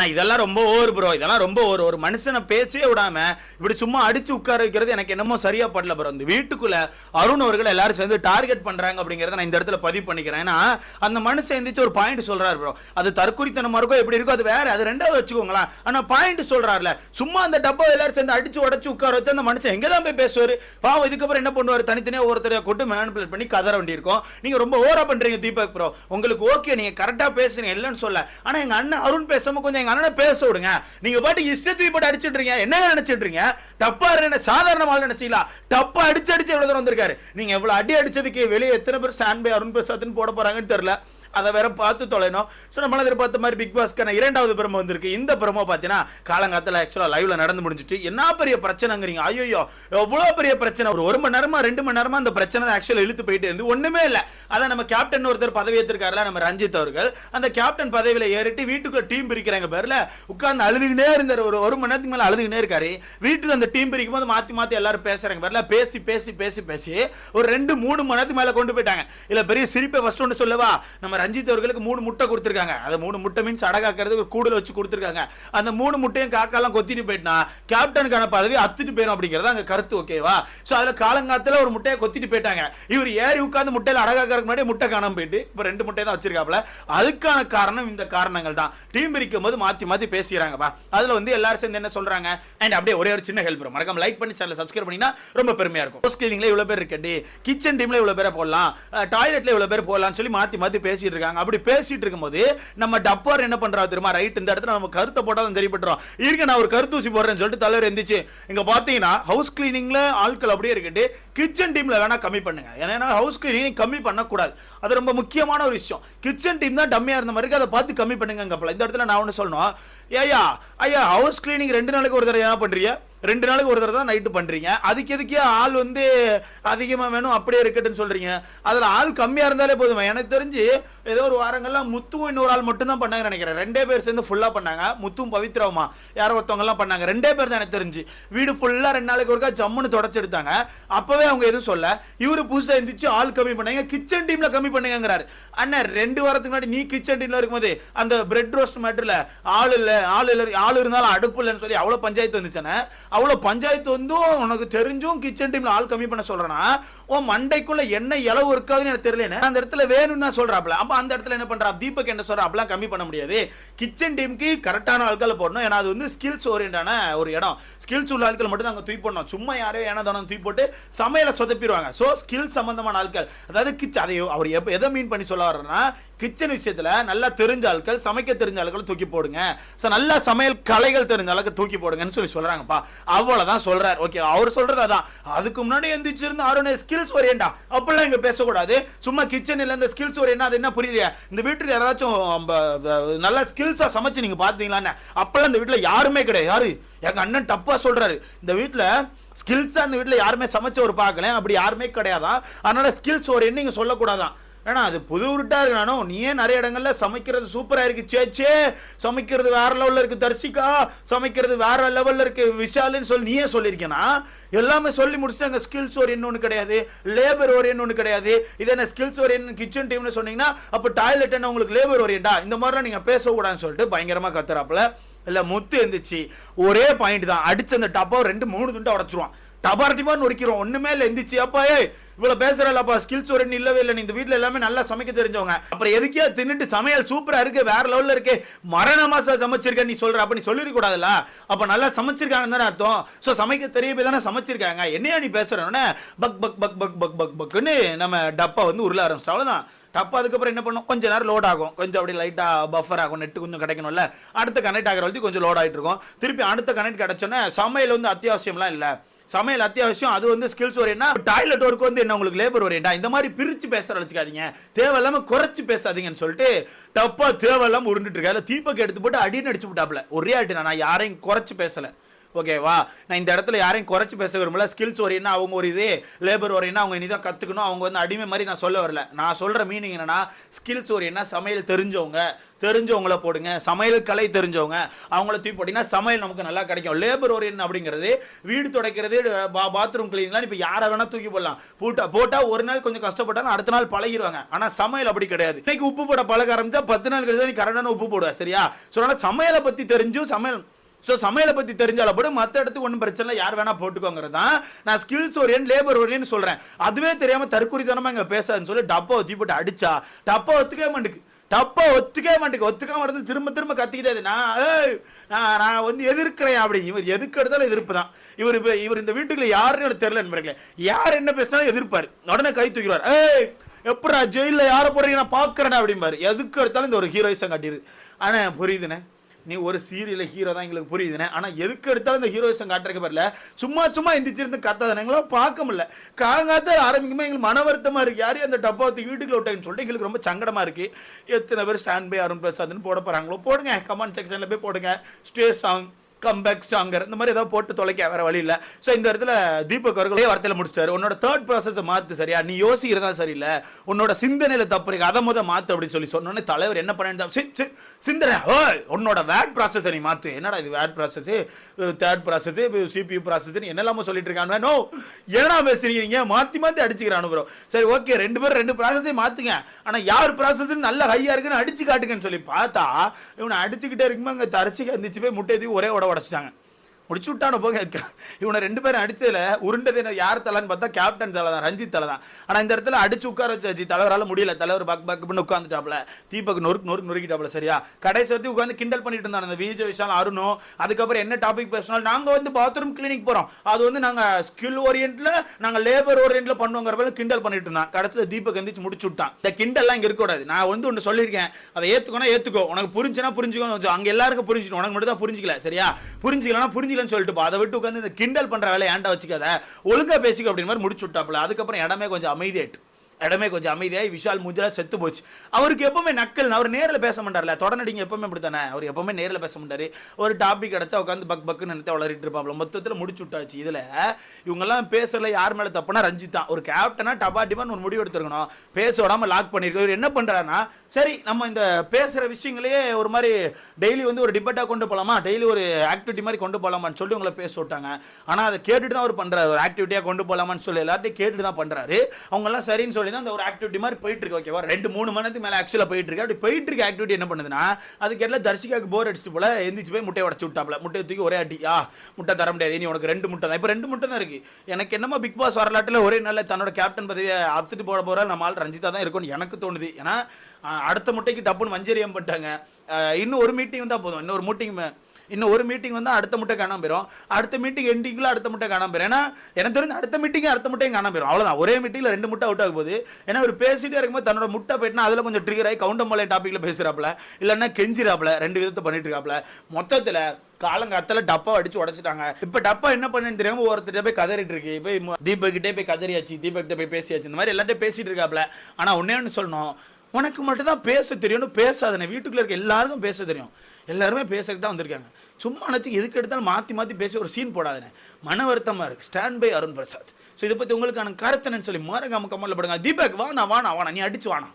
நான் இதெல்லாம் ரொம்ப ஓவர் ப்ரோ இதெல்லாம் ரொம்ப ஒரு ஒரு மனுஷனை பேசவே விடாம இப்படி சும்மா அடிச்சு உட்கார வைக்கிறது எனக்கு என்னமோ சரியா படல ப்ரோ இந்த வீட்டுக்குள்ள அருண் அவர்கள் எல்லாரும் சேர்ந்து டார்கெட் பண்றாங்க அப்படிங்கறத நான் இந்த இடத்துல பதிவு பண்ணிக்கிறேன். ஏன்னா அந்த மனுஷன் எந்திரிச்சு ஒரு பாயிண்ட் சொல்றாரு ப்ரோ அது தற்குறித்தனமா இருக்கோ எப்படி இருக்கோ அது வேற. அது ரெண்டாவது வச்சுக்கோங்களேன். ஆனா பாயிண்ட் சொல்றாருல. சும்மா அந்த டப்பா எல்லாரும் சேர்ந்து அடிச்சு உடச்சு உட்கார வச்சு அந்த மனுஷன் எங்க தான் போய் பேசுவாரு? பாவம் இதுக்கப்புறம் என்ன பண்ணுவாரு? தனித்தனியா ஒருத்தரையா கொண்டு மேனிபுலேட் பண்ணி கதற வேண்டியிருக்கும். நீங்க ரொம்ப ஓரா பண்றீங்க தீபக் ப்ரோ உங்களுக்கு ஓகே நீங்க கரெக்டா பேசுறீங்க இல்லைன்னு சொல்ல. ஆனா எங்க அண்ணன் அருண் பேசாம கொஞ்சம் எங்க அண்ணனை பேச விடுங்க. நீங்க பாட்டு இஷ்டத்துக்கு போட்டு அடிச்சிட்டு என்ன நினைச்சிட்டு தப்பா என்ன சாதாரண ஆள் நினைச்சீங்களா தப்பா அடிச்சு அடிச்சு எவ்வளவு தூரம் வந்திருக்காரு? நீங்க எவ்வளவு அடி அடிச்சதுக்கு வெளியே எத்தனை பேர் ஸ்டாண்ட் பை அருண் பிரசாத்னு போட போறாங்கன்னு தெரியல. அதை வேற பார்த்து தொலைணும். ஸோ நம்மளால எதிர்பார்த்த மாதிரி பிக் பாஸ்க்கான இரண்டாவது பிரமோ வந்திருக்கு. இந்த பிரமோ பார்த்தீங்கன்னா காலங்காத்தில் ஆக்சுவலாக லைவ்ல நடந்து முடிஞ்சிட்டு என்ன பெரிய பிரச்சனைங்கிறீங்க? ஐயோ எவ்வளோ பெரிய பிரச்சனை? ஒரு ஒரு மணி நேரமா ரெண்டு மணி நேரமா அந்த பிரச்சனை ஆக்சுவலாக இழுத்து போயிட்டு இருந்து. ஒன்றுமே இல்லை. அதான் நம்ம கேப்டன் ஒருத்தர் பதவி ஏற்றிருக்காருல நம்ம ரஞ்சித் அவர்கள். அந்த கேப்டன் பதவியில் ஏறிட்டு வீட்டுக்கு டீம் பிரிக்கிறாங்க பேரில். உட்கார்ந்து அழுதுகினே இருந்தார். ஒரு ஒரு மணி நேரத்துக்கு மேலே அழுதுகினே இருக்காரு. வீட்டுக்கு அந்த டீம் பிரிக்கும் போது மாற்றி மாற்றி எல்லாரும் பேசுகிறாங்க பேரில். பேசி பேசி பேசி பேசி ஒரு ரெண்டு மூணு மணி நேரத்துக்கு மேலே கொண்டு போயிட்டாங்க. இல்லை பெரிய சிரிப்பை ஃபஸ்ட் ஒன்று சொல்லவா? நம்ம ரஞ்சித் அவர்களுக்கு மூணு முட்டை கொடுத்துருக்காங்க. அந்த மூணு முட்டை மீன்ஸ் அடகாக்கிறது ஒரு வச்சு கொடுத்துருக்காங்க. அந்த மூணு முட்டையும் காக்காலாம் கொத்திட்டு போயிட்டான் கேப்டனுக்கான பதவி அத்துட்டு போயிடும் அப்படிங்கிறது அங்கே கருத்து ஓகேவா ஸோ அதுல காலங்காத்துல ஒரு முட்டையை கொத்திட்டு போயிட்டாங்க. இவர் ஏறி உட்காந்து முட்டையில அடகாக்கிறதுக்கு முன்னாடி முட்டை காணாம போயிட்டு இப்போ ரெண்டு முட்டை தான் வச்சிருக்காப்ல அதுக்கான காரணம் இந்த காரணங்கள் தான். டீம் பிரிக்கும் போது மாத்தி மாத்தி பேசிக்கிறாங்கப்பா அதுல வந்து எல்லாரும் சேர்ந்து என்ன சொல்றாங்க? அண்ட் அப்படியே ஒரே ஒரு சின்ன ஹெல்ப் மறக்காம லைக் பண்ணி சேனல் சப்ஸ்கிரைப் பண்ணினா ரொம்ப பெருமையா இருக்கும். ஹவுஸ் கிளீனிங்ல இவ்வளவு பேர் இருக்கட்டி கிச்சன் டீம்ல இவ்வளவு பேரை போடலாம். டாய்லெட்ல இவ்வளவு பேர் போடலாம்னு சொல்லி மாத்தி மாத்தி பேசிட்டு இருக்காங்க அப்படி பேசிட்டு இருக்கும்போது நம்ம டப்பார் என்ன பண்றா தெரியுமா? ரைட் இந்த இடத்துல நம்ம கருத்தை போட்டால் தான் தெரியப்பட்டுரும். இருக்க நான் ஒரு கருத்தூசி போடுறேன்னு சொல்லிட்டு தலைவர் எந்திரிச்சு இங்க பாத்தீங்கன்னா ஹவுஸ் கிளீனிங்ல ஆட்கள் அப்படியே இருக்கட்டு கிச்சன் டீம்ல வேணா கம்மி பண்ணுங்க. ஏன்னா ஹவுஸ் கிளீனிங் கம்மி பண்ணக்கூடாது. அது ரொம்ப முக்கியமான ஒரு விஷயம். கிச்சன் டீம் தான் டம்மியா இருந்த மாதிரி அதை பார்த்து கம்மி பண்ணுங்க இந்த இடத்துல நான் ஒன்று சொல்லணும். ஏயா ஐயா ஹவுஸ் கிளீனிங் ரெண்டு நாளைக்கு ஒரு தடவை ஏன் பண்றீங்க? ரெண்டு நாளைக்கு ஒரு தடவை தான் நைட்டு பண்றீங்க. அதுக்கு எதுக்கே ஆள் வந்து அதிகமாக வேணும் அப்படியே இருக்கட்டுன்னு சொல்றீங்க? அதில் ஆள் கம்மியா இருந்தாலே போதுமா. எனக்கு தெரிஞ்சு ஏதோ ஒரு வாரங்கள்லாம் முத்துவும் இன்னொரு ஆள் மட்டும் தான் பண்ணாங்கன்னு நினைக்கிறேன். ரெண்டே பேர் சேர்ந்து ஃபுல்லாக பண்ணாங்க. முத்துவும் பவித்ராவுமா யாரோ ஒருத்தவங்கலாம் பண்ணாங்க. ரெண்டே பேர் தான் எனக்கு தெரிஞ்சு. வீடு ஃபுல்லாக ரெண்டு நாளைக்கு ஒருக்கா ஜம்முன்னு தொடச்செடுத்தாங்க. எடுத்தாங்க அவங்க எதுவும் சொல்ல. இவரு புதுசாக எந்திரிச்சு ஆள் கம்மி பண்ணாங்க. கிச்சன் டீமில் கம்மி பண்ணுங்கிறாரு அண்ணா ரெண்டு வாரத்துக்கு முன்னாடி நீ கிச்சன் டீமில் இருக்கும்போது அந்த பிரெட் ரோஸ்ட் மேட்டர்ல ஆள் இல்லை. ஆள் ஆள் இருந்தாலும் அடுப்பு இல்லைன்னு சொல்லி அவ்வளவு பஞ்சாயத்து வந்துச்சானே அவ்வளவு பஞ்சாயத்து வந்தும் உனக்கு தெரிஞ்சும் கிச்சன் டீமில் ஆள் கம்மி பண்ண சொல்கிறேன்னா உன் மண்டைக்குள்ள என்ன இளவு இருக்காதுன்னு எனக்கு தெரியல அந்த இடத்துல வேணும்னு சொல்றாப்ல அப்ப அந்த இடத்துல என்ன பண்றா? தீபக் என்ன சொல்றா? அப்பெல்லாம் கம்மி பண்ண முடியாது. கிச்சன் டீமுக்கு கரெக்டான ஆட்களை போடணும். ஏன்னா அது வந்து ஸ்கில்ஸ் ஓரியன்டான ஒரு இடம். ஸ்கில்ஸ் உள்ள ஆட்கள் மட்டும் தான் அங்க தூக்கி போடணும். சும்மா யாரையோ ஏனா தூய் போட்டு சமையலை சொதப்பிடுவாங்க. சோ ஸ்கில் சம்பந்தமான ஆட்கள். அதாவது கிச் அதை அவர் எப்ப எதை மீன் பண்ணி சொல்ல வர்றேன்னா கிச்சன் விஷயத்துல நல்லா தெரிஞ்ச ஆட்கள் சமைக்க தெரிஞ்ச ஆட்களை தூக்கி போடுங்க. ஸோ நல்லா சமையல் கலைகள் தெரிஞ்ச அளவுக்கு தூக்கி போடுங்கன்னு சொல்லி சொல்றாங்கப்பா. அவ்வளவுதான் சொல்றாரு. ஓகே அவர் சொல்றது அதான் அதுக்கு முன்னாடி எந்திரிச்சிருந்த ஸ்கில் ஸ்கில்ஸ் ஓரியண்டா அப்படிலாம் இங்கே பேசக்கூடாது. சும்மா கிச்சன் இல்லை இந்த ஸ்கில்ஸ் ஓரியண்டா அது என்ன புரியலையா? இந்த வீட்டில் யாராச்சும் நல்லா ஸ்கில்ஸாக நல்ல ஸ்கில்ஸா சமைச்சு நீங்க பார்த்தீங்களான்னு அப்போல்லாம் இந்த வீட்டில் யாருமே கிடையாது. யாரு? எங்க அண்ணன் டப்பா சொல்றாரு. இந்த வீட்டில் ஸ்கில்ஸா இந்த வீட்டில் யாருமே சமைச்சவர் பார்க்கல அப்படி யாருமே கிடையாதான். அதனால ஸ்கில்ஸ் ஒரு நீங்கள் சொல்லக்கூடாதான். ஏன்னா அது புது உருட்டாக இருக்கணும் நீயே நிறைய இடங்களில் சமைக்கிறது சூப்பராக இருக்கு. சேச்சே சமைக்கிறது வேற லெவலில் இருக்கு. தர்சிகா சமைக்கிறது வேற லெவலில் இருக்கு. விஷாலுன்னு சொல்லி நீயே சொல்லியிருக்கேனா? எல்லாமே சொல்லி முடிச்சுட்டு அங்கே ஸ்கில்ஸ் ஒரு ஒன்று கிடையாது. லேபர் ஒரு ஒன்று கிடையாது. இது என்ன ஸ்கில்ஸ் ஓரியன் கிச்சன் டீம்னு சொன்னீங்கன்னா அப்போ டாய்லெட் என்ன உங்களுக்கு லேபர் ஓரியண்டா இந்த மாதிரிலாம் நீங்கள் பேசக்கூடாதுன்னு சொல்லிட்டு பயங்கரமாக கத்துறாப்புல. இல்லை முத்து எந்திரிச்சு ஒரே பாயிண்ட் தான். அடிச்ச அந்த டப்பா ரெண்டு மூணு துண்டை உடச்சிருவான். டபாரட்டிமா நொறுக்கிறோம். ஒண்ணுமே இல்ல எந்திரிச்சு அப்பா ஏ இவ்வளவு பேசுறலப்பா ஸ்கில்ஸ் ஒரு இல்லவே இல்லை நீ இந்த வீட்டுல எல்லாமே நல்லா சமைக்க தெரிஞ்சவங்க. அப்புறம் எதுக்கே தின்னுட்டு சமையல் சூப்பரா இருக்கு வேற லெவல்ல இருக்கு. மரணமா சார் சமைச்சிருக்க நீ சொல்ற அப்ப நீ சொல்லிருக்க கூடாதுல்ல? அப்ப நல்லா சமைச்சிருக்காங்கன்னு தானே அர்த்தம். சோ சமைக்க தெரிய போய் தானே சமைச்சிருக்காங்க. என்னையா நீ பேசுறோன்னு பக் பக் பக் பக் பக் பக் பக்னு நம்ம டப்பா வந்து உருள ஆரம்பிச்சிட்டோம். அவ்வளவுதான். டப்பா அதுக்கப்புறம் என்ன பண்ணும்? கொஞ்சம் நேரம் லோட் ஆகும். கொஞ்சம் அப்படி லைட்டாக பஃபர் ஆகும். நெட்டு கொஞ்சம் கிடைக்கணும்ல. அடுத்த கனெக்ட் ஆகிற வரைக்கும் கொஞ்சம் லோட் ஆகிட்டு இருக்கும். திருப்பி அடுத்த கனெக்ட் கிடச்சோன்னே சமையல் வந்து அத்தியாவசியம்லாம் இல்லை. சமையல் அத்தியாவசியம் அது வந்து ஸ்கில்ஸ் ஓரியனா டாய்லெட் ஒர்க் வந்து என்ன உங்களுக்கு லேபர் ஓரியண்டா இந்த மாதிரி பிரிச்சு பேசுற வச்சுக்காதீங்க. தேவையில்லாம குறைச்சு பேசாதீங்கன்னு சொல்லிட்டு டப்பா தேவையில்லாம உருண்டுட்டு இருக்காரு. தீபக் எடுத்து போட்டு அடின்னு அடிச்சு விட்டாப்ல ஒரே அடி தான் நான் யாரையும் குறைச்சு பேசல. ஓகேவா நான் இந்த இடத்துல யாரையும் குறைச்சி பேச விரும்பல. ஸ்கில்ஸ் ஓரியன்னா அவங்க ஒரு இது லேபர் ஓரியன்னா அவங்க இனிதான் கற்றுக்கணும் அவங்க வந்து அடிமை மாதிரி நான் சொல்ல வரல. நான் சொல்கிற மீனிங் என்னென்னா ஸ்கில்ஸ் ஓரியன்னா சமையல் தெரிஞ்சவங்க தெரிஞ்சவங்கள போடுங்க. சமையல் கலை தெரிஞ்சவங்க அவங்கள தூக்கி போட்டிங்கன்னா சமையல் நமக்கு நல்லா கிடைக்கும். லேபர் ஓரியன் அப்படிங்கிறது வீடு துடைக்கிறது பா பாத்ரூம் கிளீனிங்லாம் இப்போ யாரை வேணால் தூக்கி போடலாம். போட்டா போட்டால் ஒரு நாள் கொஞ்சம் கஷ்டப்பட்டாலும் அடுத்த நாள் பழகிடுவாங்க ஆனால் சமையல் அப்படி கிடையாது. இன்னைக்கு உப்பு போட பழக ஆரம்பிச்சா பத்து நாள் கழிச்சு நீ கரெக்டான உப்பு போடுவேன் சரியா? ஸோ அதனால் சமையலை பற்றி தெரிஞ்சும் சமையல் ஸோ சமையலை பற்றி தெரிஞ்சாலும் கூட மற்ற இடத்துக்கு ஒன்றும் பிரச்சனை இல்லை. யார் வேணால் போட்டுக்கோங்கிறது தான். நான் ஸ்கில்ஸ் ஓரியன் லேபர் ஓரியன் சொல்கிறேன் அதுவே தெரியாமல் தற்குறித்தனமாக இங்கே பேசாதுன்னு சொல்லி டப்பா ஒத்தி போட்டு அடிச்சா டப்பா ஒத்துக்கவே மாட்டுக்கு. டப்பா ஒத்துக்கவே மாட்டேங்க ஒத்துக்காம இருந்து திரும்ப திரும்ப கத்திக்கிட்டே நான் நான் நான் வந்து எதிர்க்கிறேன் அப்படி இவர் எதுக்கு எடுத்தாலும் எதிர்ப்பு தான். இவர் இப்போ இவர் இந்த வீட்டுக்குள்ள யாருன்னு எனக்கு தெரியல நண்பர்களே. யார் என்ன பேசினாலும் எதிர்ப்பார். உடனே கை தூக்கிடுவார். ஏய் எப்படா ஜெயிலில் யாரை போடுறீங்க? நான் பார்க்குறேன் அப்படிம்பாரு. எதுக்கு எடுத்தாலும் இந்த ஒரு ஹீரோயிசம் காட்டிடுது. ஆனால் புரியுதுண்ணே? நீ ஒரு சீரியல ஹீரோ தான் எங்களுக்கு புரியுதுண்ணே ஆனால் எதுக்கு எடுத்தாலும் இந்த ஹீரோயிசம் காட்டுறதுக்கு பரல சும்மா சும்மா எந்திரிச்சிருந்து கத்தாதான எங்களால் பார்க்க முடியல. காங்காத்த ஆரம்பிக்குமா எங்களுக்கு மன வருத்தமாக இருக்குது யாரையும் அந்த டப்பா ஊற்றி வீட்டுக்குள்ள விட்டாங்கன்னு சொல்லிட்டு எங்களுக்கு ரொம்ப சங்கடமாக இருக்குது எத்தனை பேர் ஸ்டாண்ட் பை அருண் பிரசாத்னு போட போகிறாங்களோ போடுங்க. கமெண்ட் செக்ஷனில் போய் போடுங்க. ஸ்டே சாங் கம்பேக் ஸ்டாங்கர் இந்த மாதிரி ஏதாவது போட்டு தொலைக்க வேற வழி இல்லை. ஸோ இந்த இடத்துல தீபக் அவர்களே வார்த்தையில் முடிச்சிட்டாரு. உன்னோட தேர்ட் ப்ராசஸை மாற்று சரியா? நீ யோசிக்கிறதா சரியில்லை. உன்னோட சிந்தனையில தப்பு இருக்கு. அதை முத மாற்று அப்படின்னு சொல்லி சொன்னோன்னே தலைவர் என்ன பண்ணி சிந்தனை. ஓ உன்னோட வேட் ப்ராசஸை நீ மாற்று என்னடா இது wet process third process CPU process என்னெல்லாமோ சொல்லிட்டு இருக்காங்க நோ என்னடா பேசுறீங்க? மாற்றி மாற்றி அடிச்சுக்கிறானு ப்ரோ சரி ஓகே ரெண்டு பேரும் ரெண்டு ப்ராசஸையும் மாற்றுங்க ஆனால் யார் ப்ராசஸ் நல்ல ஹையாக இருக்குன்னு அடிச்சு காட்டுங்கன்னு சொல்லி பார்த்தா இவனை அடிச்சுக்கிட்டே இருக்குமா அங்கே தரிச்சு கந்திச்சு போய் முட்டை ஒரே உடம்பு உடச்சிட்டாங்க. முடிச்சு விட்டான போக இவனை ரெண்டு பேரும் அடிச்சதுல உருண்டது என்ன? யார் தலைன்னு பார்த்தா கேப்டன் தலை தான் ரஞ்சித் தலை தான். ஆனால் இந்த இடத்துல அடிச்சு உட்கார வச்சாச்சு தலைவரால் முடியல. தலைவர் பக் பக்குன்னு உட்காந்துட்டாப்ல தீபக் நொறுக்கு நொறுக்கு நொறுக்கிட்டாப்ல சரியா? கடைசி வரைக்கும் உட்காந்து கிண்டல் பண்ணிட்டு இருந்தான் அந்த விஜய் விஷால் அருணும். அதுக்கப்புறம் என்ன டாபிக் பேசினாலும் நாங்கள் வந்து பாத்ரூம் கிளினிக் போகிறோம் அது வந்து நாங்கள் ஸ்கில் ஓரியன்ட்ல நாங்கள் லேபர் ஓரியன்ட்ல பண்ணுவோங்கிற கிண்டல் பண்ணிட்டு இருந்தான். கடைசியில் தீபக் எந்திரிச்சு முடிச்சு விட்டான். இந்த கிண்டல்லாம் இங்கே இருக்கக்கூடாது. நான் வந்து ஒன்று சொல்லியிருக்கேன். அதை ஏற்றுக்கோனா ஏற்றுக்கோ உனக்கு புரிஞ்சுனா புரிஞ்சுக்கோ அங்கே எல்லாருக்கும் புரிஞ்சுக்கணும். உனக்கு மட்டும் தான் புரிஞ்சிக்கல சரியா? புரிஞ்சிக்கலனா புரிஞ்சிக்கலன்னு சொல்லிட்டு அதை விட்டு உட்காந்து இந்த கிண்டல் பண்ற வேலை ஏன்டா வச்சுக்காத? ஒழுங்கா பேசிக்க அப்படின்னு மாதிரி முடிச்சு விட்டாப்புல. அதுக்கப்புறம் இடமே கொஞ்சம் அமைதியாயிட்டு. இடமே கொஞ்சம் அமைதியாகி விஷால் மூஞ்சலா செத்து போச்சு. அவருக்கு எப்பவுமே நக்கல் அவர் நேரில் பேச மாட்டார்ல. தொடர்நடிங்க எப்பவுமே இப்படி தானே அவர் எப்பவுமே நேரில் பேச மாட்டார். ஒரு டாபிக் கிடச்சா உட்காந்து பக் பக்குன்னு நினைத்து வளரிட்டு இருப்பாப்ல. மொத்தத்தில் முடிச்சு விட்டாச்சு. இதில் இவங்கெல்லாம் பேசல யார் மேலே தப்புனா ரஞ்சித். தான் ஒரு கேப்டனா டபாட்டிமான்னு ஒரு முடிவு எடுத்துருக்கணும். பேச விடாமல் லாக் பண்ணியிருக்கோம் இவர் என்ன பண்ணுறாருன்னா சரி நம்ம இந்த பேசுகிற விஷயங்களையே ஒரு மாதிரி டெய்லி வந்து ஒரு டிபேட்டாக கொண்டு போகலாமா டெய்லி ஒரு ஆக்டிவிட்டி மாதிரி கொண்டு போகலாமான்னு சொல்லி உங்களை பேச விட்டாங்க. ஆனால் அதை கேட்டுட்டு தான் அவர் பண்ணுறாரு ஒரு ஆக்டிவிட்டியாக கொண்டு போகலாமான்னு சொல்லி எல்லார்ட்டையும் கேட்டுட்டு தான் பண்ணுறாரு அவங்கெல்லாம் சரின்னு சொல்லி தான் அந்த ஒரு ஆக்டிவிட்டி மாதிரி போயிட்டு இருக்கு ஓகேவா ரெண்டு மூணு மணி நேரத்துக்கு மேலே ஆக்சுவலாக போயிட்டு இருக்கு அப்படி போயிட்டு இருக்க ஆக்டிவிட்டி என்ன பண்ணுதுன்னா அதுக்கு எல்லாம் தர்சிகாக்கு போர் அடிச்சு போல எந்திரிச்சு போய் முட்டையை உடச்சு விட்டாப்ல முட்டையை தூக்கி ஒரே அடி ஆ முட்டை தர முடியாது. நீ உனக்கு ரெண்டு முட்டை தான். இப்போ ரெண்டு முட்டை தான் இருக்கு. எனக்கு என்னமோ பிக் பாஸ் வரலாற்றில் ஒரே நாளில் தன்னோட கேப்டன் பதவியை அத்துட்டு போட போகிற நம்ம ஆள் ரஞ்சிதா தான் இருக்கும்னு எனக்கு தோணுது. ஏன்னா அடுத்த முட்டைக்கு டப்புன்னு மஞ்சரியம் பண்ணிட்டாங்க. இன்னும் ஒரு மீட்டிங் தான் போதும். இன்னொரு மீட்டிங் இன்னும் ஒரு மீட்டிங் வந்து அடுத்த முட்டை காணாம போயிடும் அடுத்த மீட்டிங் எண்டிங்கில் அடுத்த முட்டை காணாம போயிடும் ஏன்னா எனக்கு தெரிஞ்சு அடுத்த மீட்டிங் அடுத்த முட்டையும் காணாம போயிடும் அவ்வளோதான் ஒரே மீட்டிங்கில் ரெண்டு முட்டை அவுட் ஆகும் போது ஏன்னா ஒரு பேசிட்டே இருக்கும்போது தன்னோட முட்டை போயிட்டுனா அதில் கொஞ்சம் ட்ரிகர் ஆகி கவுண்டமலை டாப்பிக்கில் பேசுகிறாப்புல இல்லைன்னா கெஞ்சிராப்புல ரெண்டு விதத்தை பண்ணிட்டு இருக்காப்புல மொத்தத்தில் காலங்காத்தில் டப்பா அடிச்சு உடைச்சிட்டாங்க. இப்போ டப்பா என்ன பண்ணுன்னு தெரியாமல் ஒருத்தர் போய் கதறிட்டு இருக்கு போய் தீபக்கிட்டே போய் கதறியாச்சு தீபக்கிட்ட போய் பேசியாச்சு. இந்த மாதிரி எல்லாத்தையும் பேசிட்டு இருக்காப்புல ஆனால் ஒன்னே ஒன்று சொல்லணும். உனக்கு மட்டும் தான் பேச தெரியும்னு பேசாதனே வீட்டுக்குள்ளே இருக்க எல்லாருக்கும் பேச தெரியும். எல்லாருமே பேசுறதுக்கு தான் வந்திருக்காங்க. சும்மா நினச்சி எதுக்கு எடுத்தாலும் மாற்றி மாற்றி பேசி ஒரு சீன் போடாதுன்னு மன வருத்தமாக இருக்குது stand by Arun Prasad. So இதை பற்றி உங்களுக்கான கருத்துன்னு சொல்லி மறக்காம கமெண்ட்ல போடுங்க. தீபக் வாணா வாணா வாணா நீ அடிச்சு வாணா